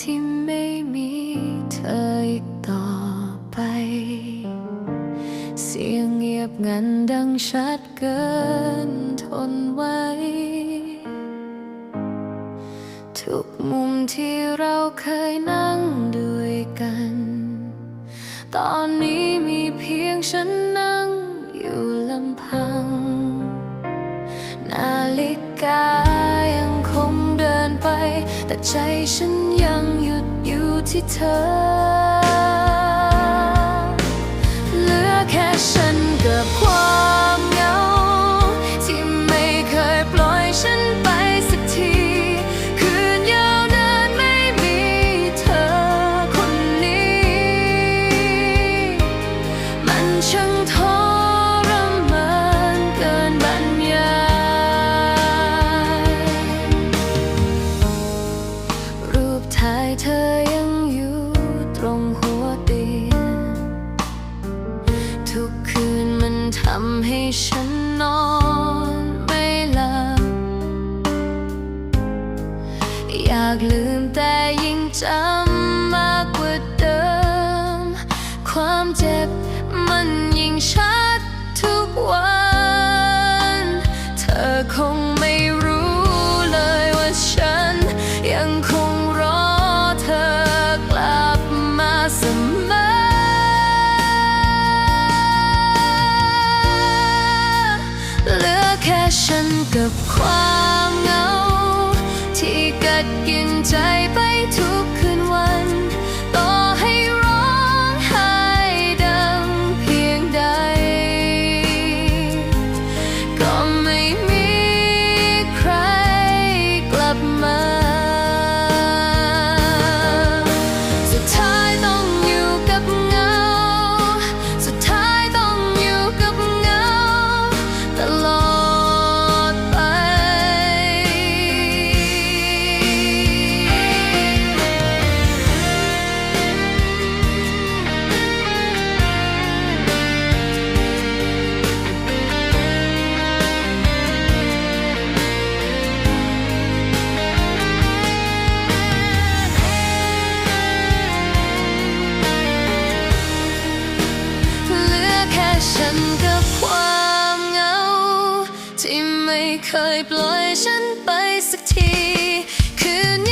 ที่ไม่มีเธออีกต่อไป เสียงเงียบงันดังชัดเกินทนไว้ ทุกมุมที่เราเคยนั่งด้วยกัน ตอนนี้มีเพียงฉันนั่งอยู่ลำพัง นาฬิกา แต่ใจฉันยังหยุดอยู่ที่เธอ เธอยังอยู่ตรงหัวเตียงทุกคืนมันทำให้ฉันนอนไม่หลับอยากลืมแต่ยิ่งจำมากกว่าเดิม ความเจ็บมันยิ่งชัด กับความเหงา ที่กัดกินใจไปทุกคืน นกับความเหงา ที่ไม่เคยปล่อยฉันไปสักที คืน